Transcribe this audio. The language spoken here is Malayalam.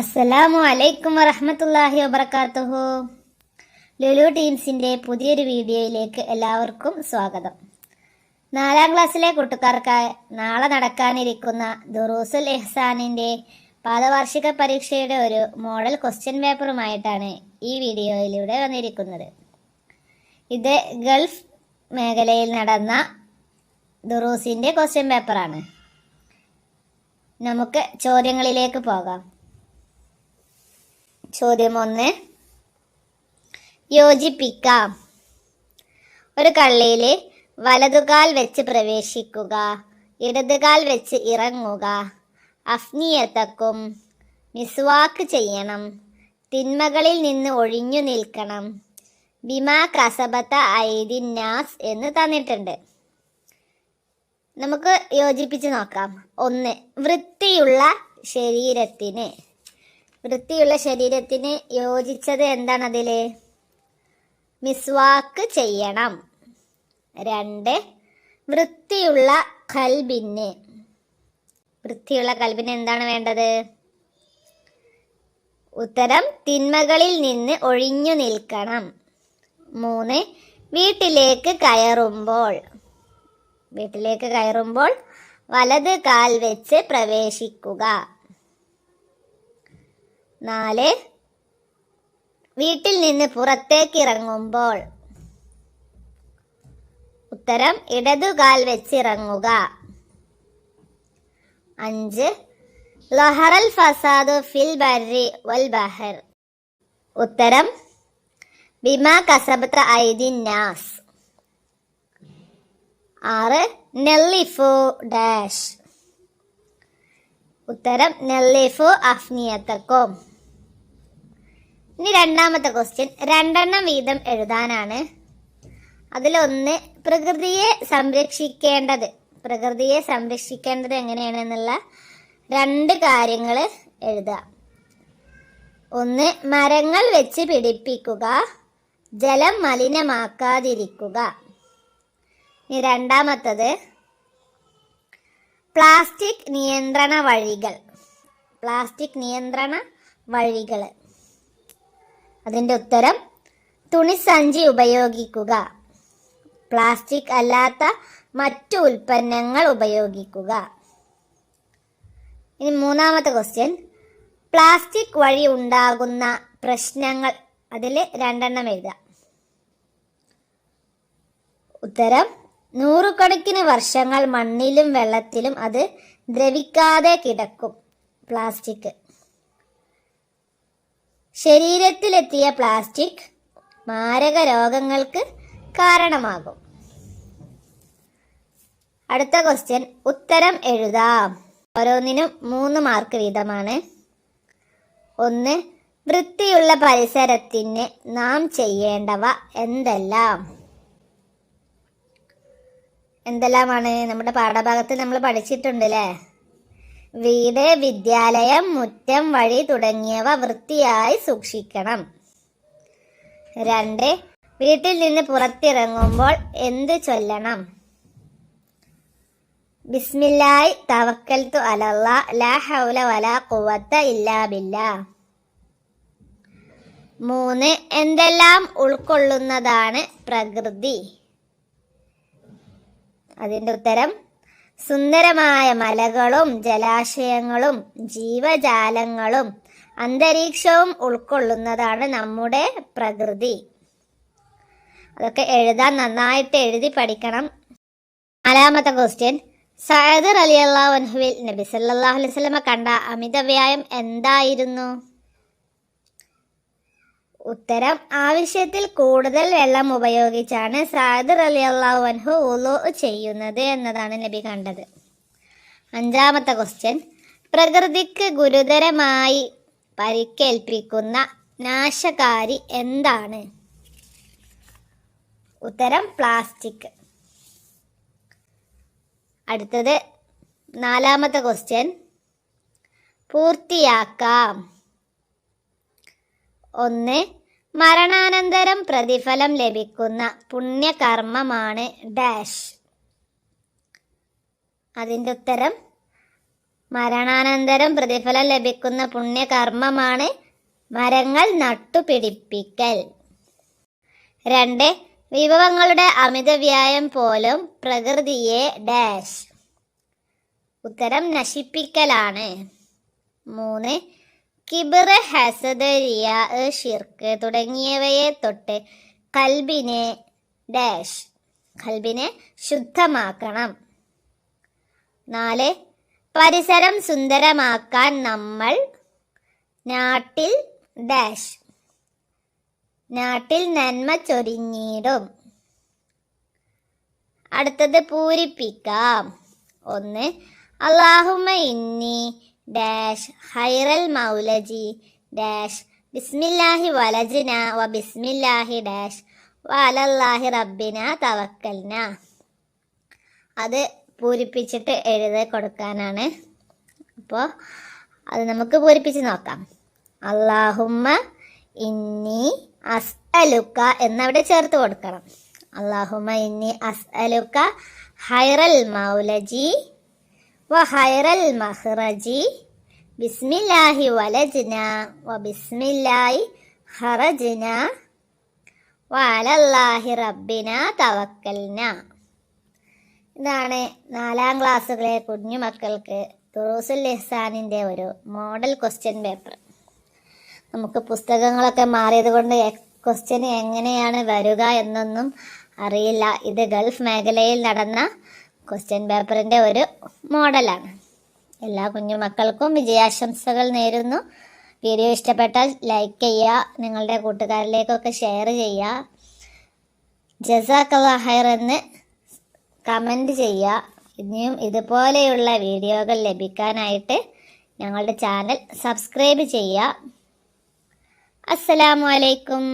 അസ്സലാമു അലൈക്കും വറഹമത്തല്ലാഹി വബർക്കാത്തുഹു ലുലു ടീംസിന്റെ പുതിയൊരു വീഡിയോയിലേക്ക് എല്ലാവർക്കും സ്വാഗതം. നാലാം ക്ലാസ്സിലെ കൂട്ടുകാർക്കായി നാളെ നടക്കാനിരിക്കുന്ന ദുറൂസുൽ എഹ്സാനിന്റെ പാദവാർഷിക പരീക്ഷയുടെ ഒരു മോഡൽ ക്വസ്റ്റ്യൻ പേപ്പറുമായിട്ടാണ് ഈ വീഡിയോയിലൂടെ വന്നിരിക്കുന്നത്. ഇത് ഗൾഫ് മേഖലയിൽ നടന്ന ദുറൂസിന്റെ ക്വസ്റ്റ്യൻ പേപ്പറാണ്. നമുക്ക് ചോദ്യങ്ങളിലേക്ക് പോകാം. ചോദ്യം ഒന്ന്. യോജിപ്പിക്കാം. ഒരു കള്ളിയിൽ വലതുകാൽ വെച്ച് പ്രവേശിക്കുക ഇടതുകാൽ വെച്ച് ഇറങ്ങുക അഫ്നിയത്തക്കും മിസ്വാക്ക് ചെയ്യണം തിന്മകളിൽ നിന്ന് ഒഴിഞ്ഞു നിൽക്കണം ബിമാ കസബത്ത ഐദിന്നാസ് എന്ന് തന്നിട്ടുണ്ട്. നമുക്ക് യോജിപ്പിച്ച് നോക്കാം. ഒന്ന് വൃത്തിയുള്ള ശരീരത്തിന്. വൃത്തിയുള്ള ശരീരത്തിന് യോജിച്ചത് എന്താണ് അതിൽ? മിസ്വാക്ക് ചെയ്യണം. രണ്ട് വൃത്തിയുള്ള കൽബിന്. വൃത്തിയുള്ള കൽബിന് എന്താണ് വേണ്ടത്? ഉത്തരം തിന്മകളിൽ നിന്ന് ഒഴിഞ്ഞു നിൽക്കണം. മൂന്ന് വീട്ടിലേക്ക് കയറുമ്പോൾ. വീട്ടിലേക്ക് കയറുമ്പോൾ വലത് കാൽ വെച്ച് പ്രവേശിക്കുക. നാല്. വീട്ടിൽ നിന്ന് പുറത്തേക്ക് ഇറങ്ങുമ്പോൾ ഉത്തരം ഇടതുകാൽ വെച്ചിറങ്ങുക. അഞ്ച്. ലഹറൽ ഫസാദു ഫിൽ ബർരി വൽ ബഹർ. ഉത്തരം ബിമാ കസബത്ത ഐദിൻ നാസ്. ആറ്. നെല്ലിഫു ഡാഷ്. ഉത്തരം നെല്ലിഫു അഫ്നിയത്തക്കും ഇനി രണ്ടാമത്തെ ക്വസ്റ്റ്യൻ രണ്ടെണ്ണം വീതം എഴുതാനാണ്. അതിലൊന്ന് പ്രകൃതിയെ സംരക്ഷിക്കേണ്ടത്. പ്രകൃതിയെ സംരക്ഷിക്കേണ്ടത് എങ്ങനെയാണെന്നുള്ള രണ്ട് കാര്യങ്ങൾ എഴുതുക. ഒന്ന് മരങ്ങൾ വെച്ച് പിടിപ്പിക്കുക. ജലം മലിനമാക്കാതിരിക്കുക. ഇനി രണ്ടാമത്തത് പ്ലാസ്റ്റിക് നിയന്ത്രണ വഴികൾ. പ്ലാസ്റ്റിക് നിയന്ത്രണ വഴികൾ അതിന്റെ ഉത്തരം തുണിസഞ്ചി ഉപയോഗിക്കുക. പ്ലാസ്റ്റിക് അല്ലാത്ത മറ്റു ഉൽപ്പന്നങ്ങൾ ഉപയോഗിക്കുക. ഇനി മൂന്നാമത്തെ ക്വസ്റ്റ്യൻ പ്ലാസ്റ്റിക് വഴി ഉണ്ടാകുന്ന പ്രശ്നങ്ങൾ അതിൽ രണ്ടെണ്ണം എഴുതുക. ഉത്തരം നൂറുകണക്കിന് വർഷങ്ങൾ മണ്ണിലും വെള്ളത്തിലും അത് ദ്രവിക്കാതെ കിടക്കും പ്ലാസ്റ്റിക്. ശരീരത്തിലെത്തിയ പ്ലാസ്റ്റിക് മാരക രോഗങ്ങൾക്ക് കാരണമാകും. അടുത്ത ക്വസ്റ്റ്യൻ ഉത്തരം എഴുതാം. ഓരോന്നിനും മൂന്ന് മാർക്ക് വീതമാണ്. ഒന്ന് വൃത്തിയുള്ള പരിസരത്തിന് നാം ചെയ്യേണ്ടവ എന്തെല്ലാം? എന്തെല്ലാമാണ്? നമ്മുടെ പാഠഭാഗത്ത് നമ്മൾ പഠിച്ചിട്ടുണ്ട് അല്ലേ വീട് വിദ്യാലയം മുറ്റം വഴി തുടങ്ങിയവ വൃത്തിയായി സൂക്ഷിക്കണം. രണ്ട് വീട്ടിൽ നിന്ന് പുറത്തിറങ്ങുമ്പോൾ എന്ത് ചൊല്ലണം? ബിസ്മില്ലായി തവക്കൽത്തു അലല്ല ലാ ഹൗല വലാ കുവത്ത ഇല്ലാ ബില്ലാ. മൂന്ന് എന്തെല്ലാം ഉൾക്കൊള്ളുന്നതാണ് പ്രകൃതി? അതിന്റെ ഉത്തരം സുന്ദരമായ മലകളും ജലാശയങ്ങളും ജീവജാലങ്ങളും അന്തരീക്ഷവും ഉൾക്കൊള്ളുന്നതാണ് നമ്മുടെ പ്രകൃതി. അതൊക്കെ എഴുതാൻ നന്നായിട്ട് എഴുതി പഠിക്കണം. നാലാമത്തെ ക്വസ്റ്റ്യൻ സയദർ അലി അള്ളാഹു നബി സല്ലാഹു അലൈഹി കണ്ട അമിതവ്യായം എന്തായിരുന്നു? ഉത്തരം ആവശ്യത്തിൽ കൂടുതൽ വെള്ളം ഉപയോഗിച്ചാണ് സാദർ അലി അള്ളാഹു ഉലു ചെയ്യുന്നത് എന്നതാണ് നബി കണ്ടത്. അഞ്ചാമത്തെ ക്വസ്റ്റ്യൻ പ്രകൃതിക്ക് ഗുരുതരമായി പരിക്കേൽപ്പിക്കുന്ന നാശകാരി എന്താണ്? ഉത്തരം പ്ലാസ്റ്റിക് അടുത്തത് നാലാമത്തെ ക്വസ്റ്റ്യൻ പൂർത്തിയാക്കാം. ഒന്ന് മരണാനന്തരം പ്രതിഫലം ലഭിക്കുന്ന പുണ്യകർമ്മമാണ് ഡാഷ്. അതിന്റെ ഉത്തരം മരണാനന്തരം പ്രതിഫലം ലഭിക്കുന്ന പുണ്യകർമ്മമാണ് മരങ്ങൾ നട്ടുപിടിപ്പിക്കൽ. രണ്ട് വിഭവങ്ങളുടെ അമിതവ്യായം പോലും പ്രകൃതിയെ ഡാഷ്. ഉത്തരം നശിപ്പിക്കലാണ്. മൂന്ന് കിബിർ ഹസദ് റിയ ഷിർക്ക് തുടങ്ങിയവയെ തൊട്ട് കൽബിനെ ഡാഷ് കൽബിനെ ശുദ്ധമാക്കണം. നാല് പരിസരം സുന്ദരമാക്കാൻ നമ്മൾ നാട്ടിൽ ഡാഷ് നാട്ടിൽ നന്മ ചൊരിഞ്ഞിടും. അടുത്തത് പൂരിപ്പിക്കാം. ഒന്ന് അള്ളാഹുമ ഇന്നി ഡാഷ് ഹൈറൽ മൗലജി ഡാഷ് ബിസ്മില്ലാഹി വലജിന വ ബിസ്മില്ലാഹി ഡാഷ് വലല്ലാഹി റബ്ബിന തവക്കൽന. അത് പൂരിപ്പിച്ചിട്ട് എഴുതി കൊടുക്കാനാണ്. അപ്പോൾ അത് നമുക്ക് പൂരിപ്പിച്ച് നോക്കാം. അള്ളാഹുമ്മ ഇന്നി അസ് അലുക്ക എന്നവിടെ ചേർത്ത് കൊടുക്കണം. അള്ളാഹുമ്മ ഇന്നി അസ് അലുക്ക ഹൈറൽ മൗലജി വ ഹൈറൽ മഹ്റജി ബിസ്മില്ലാഹി ഇതാണ് നാലാം ക്ലാസ്സുകളെ കുഞ്ഞുമക്കൾക്ക് തുറൂസുൽ ഇഹ്സാനിന്റെ ഒരു മോഡൽ ക്വസ്റ്റ്യൻ പേപ്പർ. നമുക്ക് പുസ്തകങ്ങളൊക്കെ മാറിയത് കൊണ്ട് ക്വസ്റ്റ്യൻ എങ്ങനെയാണ് വരിക എന്നൊന്നും അറിയില്ല. ഇത് ഗൾഫ് മേഖലയിൽ നടന്ന ക്വസ്റ്റ്യൻ പേപ്പറിന്റെ ഒരു മോഡലാണ് എല്ലാ കുഞ്ഞു മക്കൾക്കും വിജയാശംസകൾ നേരുന്നു. വീഡിയോ ഇഷ്ടപ്പെട്ടാൽ ലൈക്ക് ചെയ്യുക നിങ്ങളുടെ കൂട്ടുകാരിലേക്കൊക്കെ ഷെയർ ചെയ്യുക. ജസാക്കല്ലാ ഹൈർ എന്ന് കമന്റ് ചെയ്യുക. ഇനിയും ഇതുപോലെയുള്ള വീഡിയോകൾ ലഭിക്കാനായിട്ട് ഞങ്ങളുടെ ചാനൽ സബ്സ്ക്രൈബ് ചെയ്യുക. അസ്സലാമു അലൈക്കും.